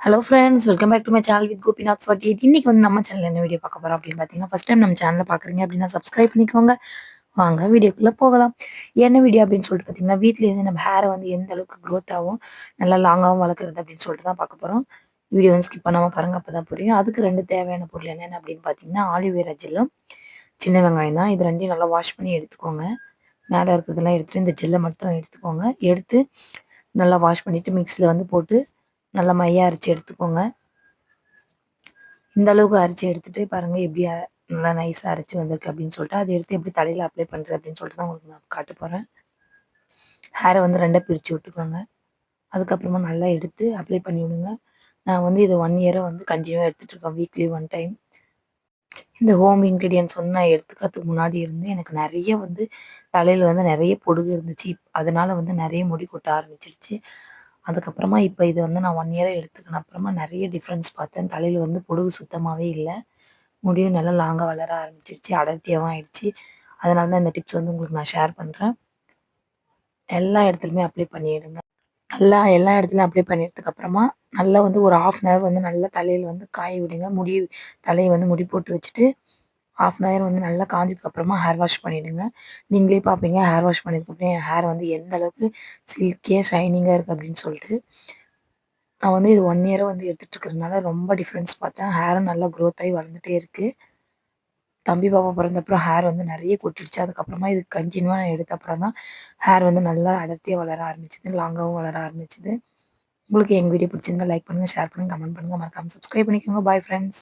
Hello friends welcome back to my channel with Gopinath forty eight இன்றைக்கி வந்து நம்ம channel என்ன வீடியோ பார்க்க போகிறோம் அப்படின்னு பார்த்தீங்கன்னா ஃபஸ்ட் டைம் நம்ம சேனலில் பார்க்குறீங்க அப்படின்னா சப்ஸ்கிரைப் பண்ணிக்கோங்க. வாங்க வீடியோக்குள்ளே போகலாம். என்ன வீடியோ அப்படின்னு சொல்லிட்டு பார்த்தீங்கன்னா வீட்டிலேருந்து நம்ம ஹேரை வந்து எந்த அளவுக்கு க்ரோத் ஆகும் நல்லா லாங்காகவும் வளர்க்குறது அப்படின்னு சொல்லிட்டு தான் பார்க்க போகிறோம் வீடியோ வந்து ஸ்கிப் பண்ணாமல் பாருங்கள் அப்போ தான் புரியும். அதுக்கு ரெண்டு தேவையான பொருள் என்னென்ன அப்படின்னு பார்த்தீங்கன்னா ஆலிவேரா ஜெல்லும் சின்ன வெங்காயம் தான். இது ரெண்டையும் நல்லா வாஷ் பண்ணி எடுத்துக்கோங்க. மேலே இருக்கிறதெல்லாம் எடுத்துகிட்டு இந்த ஜெல்லை மட்டும் எடுத்துக்கோங்க. எடுத்து நல்லா வாஷ் பண்ணிவிட்டு மிக்ஸியில் வந்து போட்டு நல்லா மையாக அரைச்சி எடுத்துக்கோங்க. இந்த அளவுக்கு அரைச்சி எடுத்துகிட்டு பாருங்கள் எப்படி நல்லா நைஸாக அரைச்சி வந்திருக்கு அப்படின்னு சொல்லிட்டு அதை எடுத்து எப்படி தலையில் அப்ளை பண்ணுறது அப்படின்னு சொல்லிட்டு தான் உங்களுக்கு நான் காட்ட போகிறேன் ஹேரை வந்து ரெண்டாக பிரித்து விட்டுக்கோங்க. அதுக்கப்புறமா நல்லா எடுத்து அப்ளை பண்ணி விடுங்க. நான் வந்து இதை ஒன் இயரை வந்து கண்டினியூவாக எடுத்துகிட்டு இருக்கேன் வீக்லி ஒன் டைம் இந்த ஹோம் இன்க்ரீடியன்ஸ் வந்து நான் எடுத்துக்கிறதுக்கு முன்னாடி இருந்து எனக்கு நிறைய வந்து தலையில் வந்து நிறைய பொடுகு இருந்துச்சு. அதனால் வந்து நிறைய முடி கொட்ட ஆரம்பிச்சிருச்சு. அதுக்கப்புறமா இப்போ இது வந்து நான் ஒன் இயராக எடுத்துக்கின அப்புறமா நிறைய டிஃப்ரென்ஸ் பார்த்தேன். தலையில் வந்து பொடுகு சுத்தமாகவே இல்லை. முடியும் நல்லா லாங்காக வளர ஆரம்பிச்சிடுச்சு. அடர்த்தியாகவும் ஆயிடுச்சு. அதனால தான் இந்த டிப்ஸ் வந்து உங்களுக்கு நான் ஷேர் பண்ணுறேன் எல்லா இடத்துலையுமே அப்ளை பண்ணிவிடுங்க நல்லா எல்லா இடத்துலையும் அப்ளை பண்ணிடுறதுக்கப்புறமா நல்லா வந்து ஒரு ஆஃப் அன் ஹவர் வந்து நல்லா தலையில் வந்து காய விடுங்க. முடி தலையை வந்து முடி போட்டு வச்சுட்டு ஆஃப் அன் ஹவர் வந்து நல்லா காஞ்சதுக்கப்புறமா ஹேர் வாஷ் பண்ணிவிடுங்க நீங்களே பார்ப்பீங்க ஹேர் வாஷ் பண்ணதுக்கப்புறம் என் ஹேர் வந்து எந்த அளவுக்கு சில்கியாக ஷைனிங்காக இருக்குது அப்படின்னு சொல்லிட்டு. நான் வந்து இது ஒன் இயராக வந்து எடுத்துகிட்டு இருக்கிறதுனால ரொம்ப டிஃப்ரென்ஸ் பார்த்தேன். ஹேரும் நல்லா க்ரோத் ஆகி வளர்ந்துட்டே இருக்குது தம்பி பாப்பா பிறந்தப்புறம் ஹேர் வந்து நிறைய கொட்டிடுச்சு. அதுக்கப்புறமா இது கண்டினியூவாக நான் எடுத்த அப்புறம் தான் ஹேர் வந்து நல்லா அடர்த்தியாக வளர ஆரம்பிச்சிது லாங்காகவும் வளர ஆரம்பிச்சிது. உங்களுக்கு எங்கள் வீடியோ பிடிச்சிருந்தா லைக் பண்ணுங்கள் ஷேர் பண்ணுங்கள் கமெண்ட் பண்ணுங்கள் மறக்காமல் சப்ஸ்கிரைப் பண்ணிக்கோங்க. Bye friends